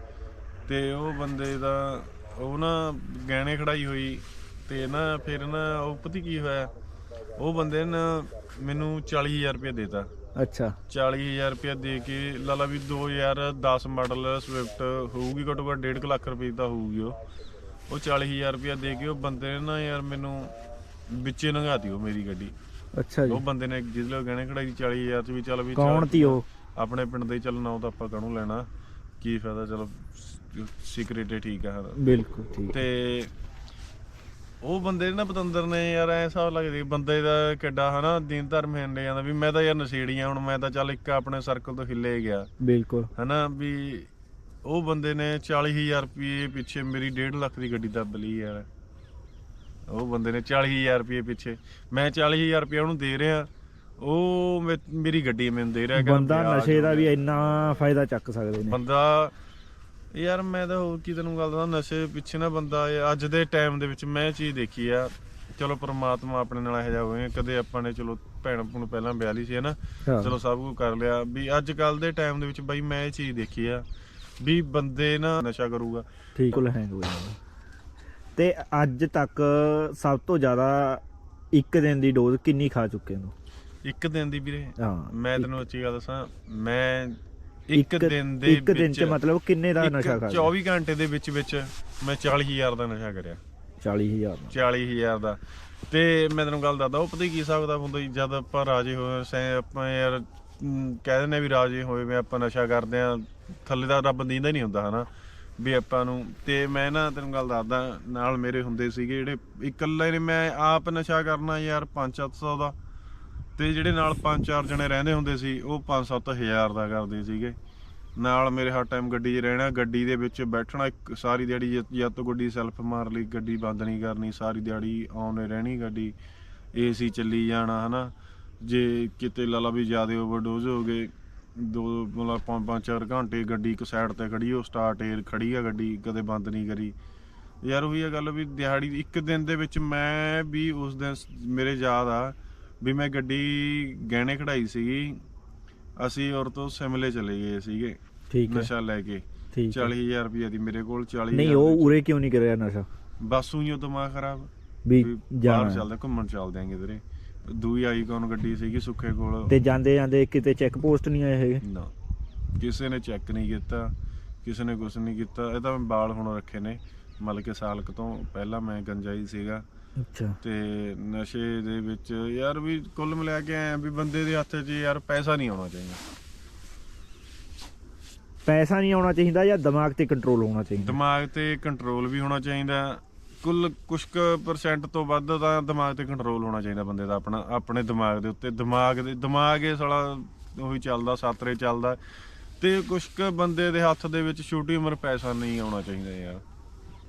ਤੇ ਉਹ ਬੰਦੇ ਦਾ ਉਹ ਨਾ ਗਹਿਣੇ ਖੜਾਈ ਹੋਈ ਤੇ ਨਾ ਫਿਰ ਨਾ ਉਹ ਪਤੀ ਕੀ ਹੋਇਆ ਉਹ ਬੰਦੇ ਨੇ ਮੈਨੂੰ 40000 ਰੁਪਏ ਦੇਤਾ। ਅੱਛਾ। 40000 ਰੁਪਏ ਦੇ ਕੇ ਲਾਲਾ ਵੀ 2010 ਮਾਡਲ ਸਵਿਫਟ ਹੋਊਗੀ ਘੱਟੋ ਘੱਟ 1.5 ਲੱਖ ਰੁਪਏ ਦਾ ਹੋਊਗੀ ਉਹ। ਉਹ 40000 ਰੁਪਏ ਦੇ ਕੇ ਉਹ ਬੰਦੇ ਨੇ ਨਾ ਯਾਰ ਮੈਨੂੰ ਵਿੱਚੇ ਲੰਘਾਤੀ ਉਹ ਮੇਰੀ ਗੱਡੀ। ਅੱਛਾ ਜੀ। ਉਹ ਬੰਦੇ ਨੇ ਜਿਸ ਲਈ ਗਹਿਣੇ ਖੜਾਈ 40000 ਚ ਵੀ ਚੱਲ ਵੀ ਕੌਣ ਤੀ ਉਹ? ਆਪਣੇ ਪਿੰਡ ਦੇ ਚੱਲ ਨਾ ਉਹ ਤਾਂ ਆਪਾਂ ਕਾਹਨੂੰ ਲੈਣਾ। ਕੀ ਫਾਇਦਾ ਚਲੋ ਸੀਕ੍ਰੀਟ ਠੀਕ ਆ ਹਰ। ਬਿਲਕੁਲ ਠੀਕ। ਤੇ ਉਹ ਬੰਦੇ ਨੇ ਨਾ ਪਤੰਦਰ ਨੇ ਯਾਰ ਐ ਹਿਸਾਬ ਲੱਗਦੀ ਬੰਦੇ ਦਾ ਕਿੱਡਾ ਹਨਾ ਦੀਨ ਧਰਮ ਹਿੰਦੇ ਜਾਂਦਾ ਵੀ ਮੈਂ ਤਾਂ ਯਾਰ ਨਸ਼ੇੜੀ ਆ ਹੁਣ ਮੈਂ ਤਾਂ ਚੱਲ ਇੱਕ ਆਪਣੇ ਸਰਕਲ ਤੋਂ ਹਿੱਲੇ ਗਿਆ। ਬਿਲਕੁਲ। ਹਨਾ ਵੀ ਉਹ ਬੰਦੇ ਨੇ 40000 ਰੁਪਏ ਪਿੱਛੇ ਮੇਰੀ 1.5 ਲੱਖ ਦੀ ਗੱਡੀ ਦੱਬ ਲਈ ਯਾਰ। ਉਹ ਬੰਦੇ ਨੇ 40000 ਰੁਪਏ ਪਿੱਛੇ। ਮੈਂ 40000 ਰੁਪਏ ਉਹਨੂੰ ਦੇ ਰਿਹਾ। ਉਹ ਮੇਰੀ ਗੱਡੀ ਮੈਨੂੰ ਦੇ ਰਿਹਾ ਬੰਦਾ ਨਸ਼ੇ ਦਾ ਵੀ। ਇੰਨਾ ਫਾਇਦਾ ਚੱਕ ਸਕਦੇ ਨੇ। ਬੰਦਾ ਯਾਰ ਮੈਂ ਤਾਂ ਹੋਰ ਕੀ ਤੈਨੂੰ ਗੱਲ ਦੱਸਾਂ ਨਸ਼ੇ ਪਿੱਛੇ ਨਾ ਬੰਦਾ ਅੱਜ ਦੇ ਟਾਈਮ ਦੇ ਵਿੱਚ ਮੈਂ ਚੀਜ਼ ਦੇਖੀ ਆ। ਚਲੋ ਪ੍ਰਮਾਤਮਾ ਆਪਣੇ ਨਾਲ ਇਹੋ ਜਿਹਾ ਹੋਏ ਕਦੇ ਆਪਾਂ ਨੇ ਚਲੋ ਭੈਣ ਨੂੰ ਪਹਿਲਾਂ ਵਿਆਹ ਲਈ ਸੀ ਹਾਂ। ਚਲੋ ਸਭ ਕੁਝ ਕਰ ਲਿਆ। ਵੀ ਅੱਜ ਕੱਲ ਦੇ ਟਾਈਮ ਦੇ ਵਿੱਚ ਬਾਈ ਮੈਂ ਇਹ ਚੀਜ਼ ਦੇਖੀ ਆ। ਵੀ ਬੰਦੇ ਨਾ ਨਸ਼ਾ ਕਰੂਗਾ। ਠੀਕ। ਕੋਲ ਹੈਂਗ ਹੋ ਜਾਂਦਾ। ਤੇ ਅੱਜ ਤੱਕ ਸਭ ਤੋਂ ਜ਼ਿਆਦਾ ਇੱਕ ਦਿਨ ਦੀ ਡੋਜ਼ ਕਿੰਨੀ ਖਾ ਚੁੱਕੇ ਹੋ? ਇੱਕ ਦਿਨ ਦੀ ਵੀਰੇ। ਹਾਂ ਮੈਂ ਤੈਨੂੰ ਅੱਛੀ ਗੱਲ ਦੱਸਾਂ ਮੈਂ ਇੱਕ ਦਿਨ ਦੇ ਇੱਕ ਦਿਨ ਚ ਮਤਲਬ ਕਿੰਨੇ ਦਾ ਨਸ਼ਾ ਖਾ 24 ਘੰਟੇ ਦੇ ਵਿੱਚ ਵਿੱਚ ਮੈਂ 40000 ਦਾ ਨਸ਼ਾ ਕਰਿਆ। 40000 ਦਾ? 40000 ਦਾ। ਤੇ ਮੈਂ ਤੈਨੂੰ ਗੱਲ ਦੱਸਦਾ ਉਹ ਪਤਾ ਕੀ ਹਿਸਾਬ ਦਾ ਹੁੰਦਾ ਜਦ ਆਪਾਂ ਰਾਜੇ ਹੋਏ ਸੈਂ ਆਪਾਂ ਯਾਰ ਕਹਿ ਦਿੰਦੇ ਆ ਵੀ ਰਾਜੇ ਹੋਏ ਵੀ ਆਪਾਂ ਨਸ਼ਾ ਕਰਦੇ ਆ ਥੱਲੇ ਦਾ ਰੱਬ ਦੀਂਦਾ ਹੀ ਨਹੀਂ ਹੁੰਦਾ, ਹਨਾ? ਵੀ ਆਪਾਂ ਨੂੰ, ਤੇ ਮੈਂ ਨਾ ਤੈਨੂੰ ਗੱਲ ਦੱਸਦਾ, ਨਾਲ ਮੇਰੇ ਹੁੰਦੇ ਸੀਗੇ ਜਿਹੜੇ ਇਕੱਲੇ ਨੇ, ਮੈਂ ਆਪ ਨਸ਼ਾ ਕਰਨਾ ਯਾਰ 5-700 ਦਾ, ਤੇ ਜਿਹੜੇ ਨਾਲ 5-4 ਜਣੇ ਰਹਿੰਦੇ ਹੁੰਦੇ ਸੀ, ਉਹ 5-7 ਹਜ਼ਾਰ ਦਾ ਕਰਦੇ ਸੀਗੇ। ਨਾਲ ਮੇਰੇ ਹਰ ਟਾਈਮ ਗੱਡੀ 'ਚ ਰਹਿਣਾ, ਗੱਡੀ ਦੇ ਵਿੱਚ ਬੈਠਣਾ, ਇੱਕ ਸਾਰੀ ਦਿਹਾੜੀ ਜਦ- ਤੋਂ ਗੱਡੀ ਸੈਲਫ ਮਾਰ ਲਈ, ਗੱਡੀ ਬੰਦ ਨਹੀਂ ਕਰਨੀ, ਸਾਰੀ ਦਿਹਾੜੀ ਆਉਣੇ ਰਹਿਣੀ ਗੱਡੀ ਏਸੀ ਚੱਲੀ ਜਾਣਾ, ਹਨਾ? ਜੇ ਕਿਤੇ ਲਾਲਾ ਵੀ ਜ਼ਿਆਦਾ ਓਵਰਡੋਜ਼ ਹੋ ਗਏ ਦੋ ਮਤਲਬ ਪੰਜ ਪੰਜ ਚਾਰ ਘੰਟੇ ਗੱਡੀ ਇੱਕ ਸਾਈਡ ਤੇ ਖੜੀ ਉਹ ਸਟਾਰਟ ਏਰ ਖੜੀ ਆ ਗੱਡੀ ਕਦੇ ਬੰਦ ਨਹੀਂ ਕਰੀ। ਯਾਰ ਉਹੀ ਆ ਗੱਲ ਵੀ ਦਿਹਾੜੀ ਇੱਕ ਦਿਨ ਦੇ ਵਿੱਚ ਮੈਂ ਵੀ ਉਸ ਦਿਨ ਮੇਰੇ ਯਾਦ ਆ ਵੀ ਮੈਂ ਗੱਡੀ ਗਹਿਣੇ ਕਢਾਈ ਸੀਗੀ ਅਸੀਂ ਔਰ ਤੋਂ ਸਿਮਲੇ ਚਲੇ ਗਏ ਸੀਗੇ ਠੀਕ ਹੈ। ਨਸ਼ਾ ਲੈ ਕੇ। ਠੀਕ ਹੈ। 40000 ਰੁਪਏ ਦੀ ਮੇਰੇ ਕੋਲ 40000 ਨਹੀਂ ਉਹ ਉਰੇ ਕਿਉਂ ਨਹੀਂ ਕਰਿਆ ਨਸ਼ਾ? ਬਸ ਉਹੀ ਦਿਮਾਗ ਖਰਾਬ। ਵੀ ਬਾਹਰ ਜਾਣਾ। ਚੱਲਦੇ ਘੁੰਮਣ ਚੱਲਦੇ ਆਂਗੇ ਇਧਰੇ ਦੂਈ ਆਈਕਨ ਗੱਡੀ ਸੀਗੀ ਸੁੱਖੇ ਕੋਲ। ਤੇ ਜਾਂਦੇ ਜਾਂਦੇ ਕਿਤੇ ਚੈੱਕ ਪੋਸਟ ਨਹੀਂ ਆਏ ਹੈਗੇ? ਨਾ। ਕਿਸੇ ਨੇ ਚੈੱਕ ਨਹੀਂ ਕੀਤਾ ਕਿਸੇ ਨੇ ਕੁਝ ਨਹੀਂ ਕੀਤਾ। ਇਹ ਤਾਂ ਮੈਂ ਬਾਲ ਹੁਣ ਰੱਖੇ ਨੇ ਮਤਲਬ ਕਿ ਸਾਲ ਕੁ ਤੋਂ ਪਹਿਲਾਂ ਮੈਂ ਗੰਜਾਈ ਸੀਗਾ। ਅੱਛਾ। ਤੇ ਨਸ਼ੇ ਦੇ ਵਿੱਚ ਯਾਰ ਵੀ ਕੁੱਲ ਮਿਲਾ ਕੇ ਐ ਵੀ ਬੰਦੇ ਦੇ ਹੱਥ 'ਚ ਯਾਰ ਪੈਸਾ ਨਹੀਂ ਆਉਣਾ ਚਾਹੀਦਾ। ਪੈਸਾ ਨਹੀਂ ਆਉਣਾ ਚਾਹੀਦਾ ਜਾਂ ਦਿਮਾਗ ਤੇ ਕੰਟਰੋਲ ਹੋਣਾ ਚਾਹੀਦਾ? ਦਿਮਾਗ ਤੇ ਕੰਟਰੋਲ ਵੀ ਹੋਣਾ ਚਾਹੀਦਾ। ਕੁੱਲ ਕੁਛ ਕੁ ਪਰਸੈਂਟ ਤੋਂ ਵੱਧ ਤਾਂ ਦਿਮਾਗ ਤੇ ਕੰਟਰੋਲ ਹੋਣਾ ਚਾਹੀਦਾ ਬੰਦੇ ਦਾ ਆਪਣਾ ਆਪਣੇ ਦਿਮਾਗ ਦੇ ਉੱਤੇ। ਦਿਮਾਗ ਦੇ ਦਿਮਾਗ ਇਹ ਸਾਲਾ ਉਹੀ ਚੱਲਦਾ ਸਾਤਰੇ ਚੱਲਦਾ। ਤੇ ਕੁਛ ਕੁ ਬੰਦੇ ਦੇ ਹੱਥ ਦੇ ਵਿੱਚ ਛੋਟੀ ਉਮਰ ਪੈਸਾ ਨਹੀਂ ਆਉਣਾ ਚਾਹੀਦਾ ਯਾਰ।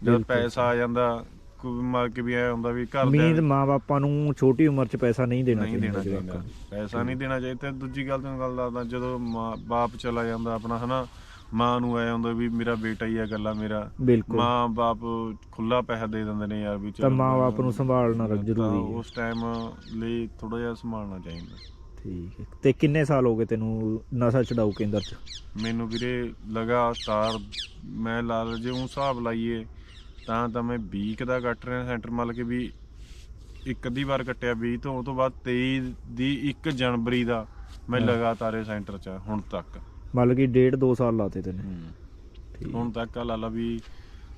ਜਦ। ਪੈਸਾ ਆ ਜਾਂਦਾ ਕੋਈ ਮਰ ਕੇ ਵੀ ਐ ਹੁੰਦਾ ਵੀ ਘਰ ਦੇ ਮਾਪਿਆਂ ਨੂੰ ਛੋਟੀ ਉਮਰ 'ਚ ਪੈਸਾ ਨਹੀਂ ਦੇਣਾ ਨਹੀਂ ਦੇਣਾ ਚਾਹੀਦਾ। ਪੈਸਾ ਨਹੀਂ ਦੇਣਾ ਚਾਹੀਦਾ। ਤੇ ਦੂਜੀ ਗੱਲ ਤੈਨੂੰ ਗੱਲ ਦੱਸਦਾ ਜਦੋਂ ਮਾਂ ਬਾਪ ਚਲਾ ਜਾਂਦਾ ਆਪਣਾ ਹਨਾ? ਮਾਂ ਨੂੰ ਐ ਹੁੰਦਾ ਵੀ ਮੇਰਾ ਬੇਟਾ ਹੀ ਆ ਗੱਲਾਂ ਮੇਰਾ। ਬਿਲਕੁਲ। ਮਾਂ ਬਾਪ ਖੁੱਲਾ ਪੈਸਾ ਦੇ ਦਿੰਦੇ ਨੇ ਯਾਰ ਵੀ ਤਾਂ ਮਾਂ-ਬਾਪ ਨੂੰ ਸੰਭਾਲਣਾ ਤਾਂ ਜ਼ਰੂਰੀ ਹੈ। ਉਸ ਟਾਈਮ ਲਈ ਥੋੜਾ ਜਿਹਾ ਸੰਭਾਲਣਾ ਚਾਹੀਦਾ। ਠੀਕ ਹੈ। ਤੇ ਕਿੰਨੇ ਸਾਲ ਹੋ ਗਏ ਤੈਨੂੰ ਨਸ਼ਾ ਛਡਾਊ ਕੇਂਦਰ 'ਚ? ਮੈਨੂੰ ਵੀਰੇ ਲਗਾਤਾਰ ਮੈਂ ਲਾ ਲਓ ਜੇ ਉਹ ਹਿਸਾਬ ਲਾਈਏ ਤਾਂ ਤਾਂ ਮੈਂ 20 ਕੁ ਦਾ ਕੱਟ ਰਿਹਾ ਸੈਂਟਰ ਮਤਲਬ ਕਿ ਵੀ ਇੱਕ ਅੱਧੀ ਵਾਰ ਕੱਟਿਆ 20 ਤੋਂ ਉਹ ਤੋਂ ਬਾਅਦ 23 ਦੀ 1 ਜਨਵਰੀ ਦਾ ਮੈਂ। ਲਗਾਤਾਰ ਇਹ ਸੈਂਟਰ 'ਚ ਹੁਣ ਤੱਕ। ਮਤਲਬ ਕਿ ਡੇਢ ਦੋ ਸਾਲ ਲਾਤੇ ਤੈਨੇ ਠੀਕ। ਹੁਣ ਤੱਕ ਆ ਲਾ ਲਾ ਵੀ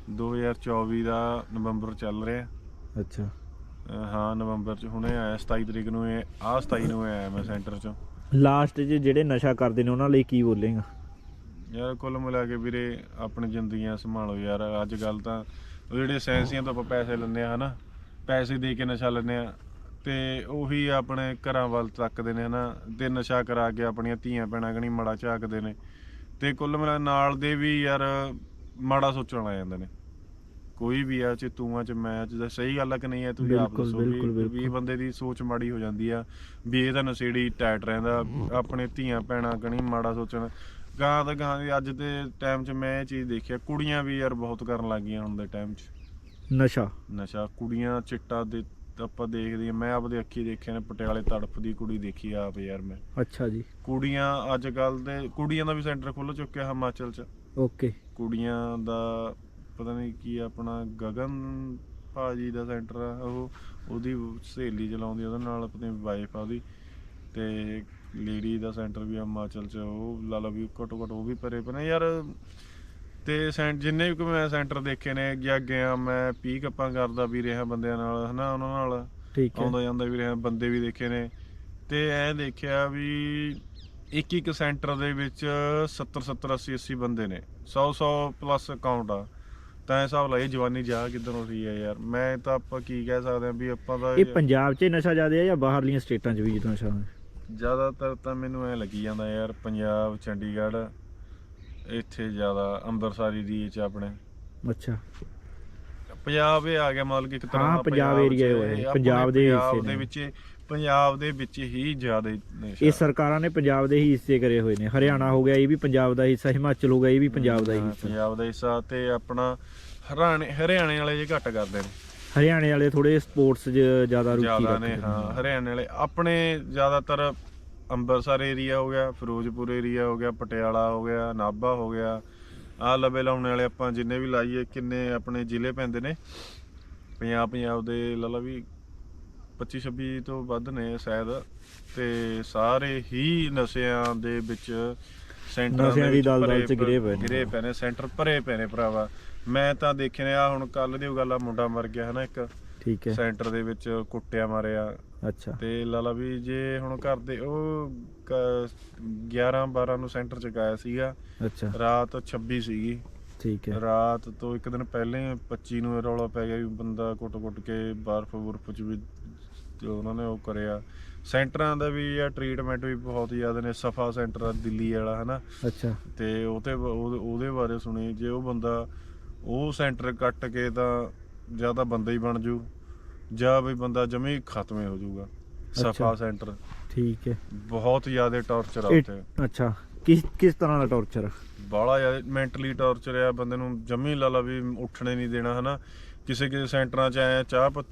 2024 ਦਾ ਨਵੰਬਰ ਚੱਲ ਰਿਹਾ। ਅੱਛਾ। ਅਹ ਹਾਂ ਨਵੰਬਰ ਚ ਹੁਣੇ ਆਇਆ 27 ਤਰੀਕ ਨੂੰ ਇਹ ਆਹ 27 ਨੂੰ ਆਇਆ ਮੈਂ ਸੈਂਟਰ ਚੋਂ। ਲਾਸਟ 'ਚ ਜਿਹੜੇ ਨਸ਼ਾ ਕਰਦੇ ਨੇ ਉਹਨਾਂ ਲਈ ਕੀ ਬੋਲੇਗਾ? ਯਾਰ ਕੁੱਲ ਮਿਲਾ ਕੇ ਵੀਰੇ ਆਪਣੀ ਜ਼ਿੰਦਗੀਆਂ ਸੰਭਾਲੋ ਯਾਰ। ਅੱਜ ਕੱਲ ਤਾਂ ਉਹ ਜਿਹੜੇ ਸੈਂਸੀਆਂ ਤੋਂ ਆਪਾਂ ਪੈਸੇ ਲੈਂਦੇ ਆ ਹਨਾ? ਪੈਸੇ ਦੇ ਕੇ ਨਸ਼ਾ ਲੈਂਦੇ ਆ ਤੇ ਉਹੀ ਆਪਣੇ ਘਰਾਂ ਵੱਲ ਤੱਕਦੇ ਨੇ ਹਨਾ। ਤੇ ਨਸ਼ਾ ਕਰਾ ਕੇ ਆਪਣੀਆਂ ਧੀਆਂ ਭੈਣਾਂ ਕਣੀ ਮੜਾ ਝਾਕਦੇ ਨੇ। ਤੇ ਕੁੱਲ ਮਿਲਾ ਨਾਲ ਦੇ ਵੀ ਯਾਰ ਮਾੜਾ ਸੋਚਣ ਲੱਗ ਜਾਂਦੇ ਨੇ। ਕੋਈ ਵੀ ਆ ਚ ਤੂੰ ਆ ਚ ਮੈਂ ਆ ਚ ਸਹੀ ਗੱਲ ਆ ਕਿ ਨਹੀਂ ਹੈ ਤੁਸੀਂ ਆਪ ਦੱਸੋ ਵੀ-। ਬੰਦੇ ਦੀ ਸੋਚ ਮਾੜੀ ਹੋ ਜਾਂਦੀ ਆ ਵੀ ਇਹ ਤਾਂ ਨਸ਼ੇੜੀ ਟਾਈਟ ਰਹਿੰਦਾ ਆਪਣੇ ਧੀਆਂ ਭੈਣਾਂ ਕਣੀ ਮਾੜਾ ਸੋਚਣ। ਗਾਂ ਦਾ ਗਾਂ ਦੀ ਅੱਜ ਦੇ ਟਾਈਮ 'ਚ ਮੈਂ ਇਹ ਚੀਜ਼ ਦੇਖਿਆ ਕੁੜੀਆਂ ਵੀ ਯਾਰ ਬਹੁਤ ਕਰਨ ਲੱਗ ਗਈਆਂ ਹੁਣ ਦੇ ਟਾਈਮ 'ਚ। ਨਸ਼ਾ। ਨਸ਼ਾ ਕੁੜੀਆਂ ਚਿੱਟਾ ਦੇ ਆਪਾਂ ਦੇਖਦੇ ਹਾਂ ਮੈਂ ਆਪਦੇ ਅੱਖੀ ਦੇਖਿਆ ਨੇ ਪਟਿਆਲੇ ਤੜਫਦੀ ਕੁੜੀ ਦੇਖੀ ਆ ਆਪ ਯਾਰ ਮੈਂ। ਅੱਛਾ ਜੀ। ਕੁੜੀਆਂ ਅੱਜ ਕੱਲ ਦੇ ਕੁੜੀਆਂ ਦਾ ਵੀ ਸੈਂਟਰ ਖੁੱਲ ਚੁੱਕਿਆ ਹਿਮਾਚਲ 'ਚ। ਓਕੇ। ਕੁੜੀਆਂ ਦਾ ਪਤਾ ਨਹੀਂ ਕੀ ਆਪਣਾ ਗਗਨ ਭਾਜੀ ਦਾ ਸੈਂਟਰ ਆ ਉਹ ਉਹਦੀ ਸਹੇਲੀ ਚਲਾਉਂਦੀ ਉਹਦੇ ਨਾਲ ਆਪਣੀ ਵਾਈਫ ਆ ਉਹਦੀ। ਤੇ ਲੇਡੀ ਦਾ ਸੈਂਟਰ ਵੀ ਆ ਹਿਮਾਚਲ ਚ ਉਹ ਲਾ ਲਾ ਵੀ ਘੱਟੋ ਘੱਟ ਉਹ ਵੀ ਪਰੇ ਪਨੇ ਯਾਰ ਤੇ ਸੈਂਟ ਜਿੰਨੇ ਵੀ ਕੋਈ ਮੈਂ ਸੈਂਟਰ ਦੇਖੇ ਨੇ ਜਾਂ ਗਿਆ ਮੈਂ ਪੀਕ ਅਪਾਂ ਕਰਦਾ ਵੀ ਰਿਹਾ ਬੰਦਿਆਂ ਨਾਲ ਹਨਾ ਉਹਨਾਂ ਨਾਲ ਠੀਕ ਹੈ। ਆਉਂਦਾ ਜਾਂਦਾ ਵੀ ਰਿਹਾ ਬੰਦੇ ਵੀ ਦੇਖੇ ਨੇ। ਤੇ ਐ ਦੇਖਿਆ ਵੀ ਇੱਕ ਇੱਕ ਸੈਂਟਰ ਦੇ ਵਿੱਚ 70 70 80 80 ਬੰਦੇ ਨੇ। 100 100 ਪਲੱਸ ਅਕਾਊਂਟ ਆ। ਤਾਂ ਇਹ ਹਿਸਾਬ ਲਾਈ ਜਵਾਨੀ ਜਾ ਕਿੱਧਰ ਹੋ ਰਹੀ ਹੈ ਯਾਰ। ਮੈਂ ਤਾਂ ਆਪਾਂ ਕੀ ਕਹਿ ਸਕਦੇ ਆ ਵੀ ਆਪਾਂ ਦਾ ਇਹ ਪੰਜਾਬ 'ਚ ਨਸ਼ਾ ਜ਼ਿਆਦਾ ਹੈ ਜਾਂ ਬਾਹਰਲੀਆਂ ਸਟੇਟਾਂ 'ਚ ਵੀ ਜਦੋਂ ਨਸ਼ਾ? ਜ਼ਿਆਦਾਤਰ ਤਾਂ ਮੈਨੂੰ ਐ ਲੱਗੀ ਜਾਂਦਾ ਯਾਰ ਪੰਜਾਬ ਚੰਡੀਗੜ੍ਹ ਇੱਥੇ ਜ਼ਿਆਦਾ ਅੰਮ੍ਰਿਤਸਰ ਏਰੀਏ ਚ ਆਪਣੇ। ਅੱਛਾ। ਪੰਜਾਬ ਇਹ ਆ ਗਿਆ ਮਤਲਬ ਕਿ ਇੱਕ ਤਰ੍ਹਾਂ ਹਾਂ, ਦਾ ਪੰਜਾਬ ਹੀ ਹੋਇਆ। ਪੰਜਾਬ ਦੇ ਹਿੱਸੇ ਦੇ। ਵਿੱਚ ਪੰਜਾਬ ਦੇ ਵਿੱਚ ਹੀ ਜ਼ਿਆਦਾ ਇਹ ਸਰਕਾਰਾਂ ਨੇ ਪੰਜਾਬ ਦੇ ਹੀ ਹਿੱਸੇ ਕਰੇ ਹੋਏ ਨੇ। ਹਰਿਆਣਾ ਹੋ ਗਿਆ ਇਹ ਵੀ ਪੰਜਾਬ ਦਾ ਹਿੱਸਾ ਹਿਮਾਚਲ ਹੋ ਗਿਆ ਇਹ ਵੀ ਪੰਜਾਬ ਦਾ ਹੀ ਹਿੱਸਾ। ਪੰਜਾਬ ਦਾ ਹਿੱਸਾ ਤੇ ਆਪਣਾ ਹਰਿਆਣੇ ਹਰਿਆਣੇ ਵਾਲੇ ਜੇ ਘੱਟ ਕਰਦੇ ਨੇ। ਹਰਿਆਣੇ ਵਾਲੇ ਥੋੜੇ ਸਪੋਰਟਸ 'ਚ ਜ਼ਿਆਦਾ ਰੁਚੀ ਰੱਖਦੇ ਨੇ। ਹਾਂ ਹਰਿਆਣੇ ਵਾਲੇ ਆਪਣੇ ਜ਼ਿਆਦਾਤਰ ਅੰਮ੍ਰਿਤਸਰ ਏਰੀਆ ਹੋ ਗਿਆ ਫਿਰੋਜ਼ਪੁਰ ਏਰੀਆ ਹੋ ਗਿਆ ਪਟਿਆਲਾ ਹੋ ਗਿਆ ਨਾਭਾ ਹੋ ਗਿਆ। ਆ ਲਵੇ ਲਾਉਣੇ ਵਾਲੇ ਆਪਾਂ ਜਿੰਨੇ ਵੀ ਲਾਈਏ ਕਿੰਨੇ ਆਪਣੇ ਜ਼ਿਲ੍ਹੇ ਪੈਂਦੇ ਨੇ। ਪੰਜਾਬ ਪੰਜਾਬ ਦੇ ਲਾ ਲਾ ਵੀ 25 26 ਤੋਂ ਵੱਧ ਨੇ ਸ਼ਾਇਦ। ਤੇ ਸਾਰੇ ਹੀ ਨਸ਼ਿਆਂ ਦੇ ਵਿੱਚ ਸੈਂਟਰਾਂ ਨਸ਼ਿਆਂ ਦੀ ਦਲਦਲ ਚ ਗਿਰੇ ਪਏ ਨੇ। ਗਿਰੇ ਪਏ ਨੇ ਸੈਂਟਰ ਭਰੇ ਪਏ ਨੇ ਭਰਾਵਾ। ਮੈਂ ਤਾਂ ਦੇਖਿਆ ਆ ਹੁਣ ਕੱਲ ਦੀ ਗੱਲ ਆ ਮੁੰਡਾ ਮਰ ਗਿਆ ਹਨਾ ਇੱਕ। ਠੀਕ ਹੈ। ਸੈਂਟਰ ਦੇ ਵਿੱਚ ਕੁੱਟਿਆ ਮਾਰਿਆ। ਅੱਛਾ। ਤੇ ਲਾਲਾ ਵੀ ਜੇ ਹੁਣ ਘਰ ਦੇ ਉਹ ਕ- 11 12 ਨੂੰ ਸੈਂਟਰ ਚ ਗਾਇਆ ਸੀਗਾ। ਅੱਛਾ। ਰਾਤ 26 ਸੀਗੀ। ਠੀਕ ਹੈ। ਰਾਤ ਤੋਂ ਇੱਕ ਦਿਨ ਪਹਿਲੇ 25 ਨੂੰ ਰੌਲਾ ਪੈ ਗਿਆ ਵੀ ਬੰਦਾ ਕੁੱਟ-ਕੁੱਟ ਕੇ ਬਰਫ਼ ਬੁਰਫ ਚ ਵੀ ਉਹਨਾਂ ਨੇ ਉਹ ਕਰਿਆ। ਸੈਂਟਰਾਂ ਦਾ ਵੀ ਆ ਟ੍ਰੀਟਮੈਂਟ ਵੀ ਬਹੁਤ ਜ਼ਿਆਦਾ ਨੇ। ਸਫਾ ਸੈਂਟਰ ਆ ਦਿੱਲੀ ਵਾਲਾ ਹਨਾ। ਅੱਛਾ। ਤੇ ਉਹ ਤੇ ਉਹਦੇ ਬਾਰੇ ਸੁਣੀ। ਜੇ ਉਹ ਬੰਦਾ ਉਹ ਸੈਂਟਰ ਕੱਟ ਕੇ ਤਾਂ ਜਾਂ ਤਾਂ ਬੰਦਾ ਹੀ ਬਣ ਜੂ। ਜਾਂ ਵੀ ਬੰਦਾ ਜਮੇ ਖਤਮ ਹੀ ਹੋ ਜਾਊਗਾ। ਸਫਾ ਸੈਂਟਰ। ਠੀਕ ਹੈ। ਬਹੁਤ ਜ਼ਿਆਦਾ ਟੌਰਚਰ ਆ ਉੱਥੇ। ਅੱਛਾ। ਕਿਸ ਕਿਸ ਤਰ੍ਹਾਂ ਦਾ ਟੌਰਚਰ? ਬਾਹਲਾ ਜ਼ਿਆਦਾ ਮੈਂਟਲੀ ਟੌਰਚਰ ਆ। ਬੰਦੇ ਨੂੰ ਜਮੀ ਲਾ ਲਾ ਵੀ ਉੱਠਣੇ ਨਹੀਂ ਦੇਣਾ ਹਨਾ। ਕਿਸੇ ਕਿਸੇ ਸੈਂਟਰਾਂ 'ਚ ਐ ਚਾਹ ਪੱਤੀ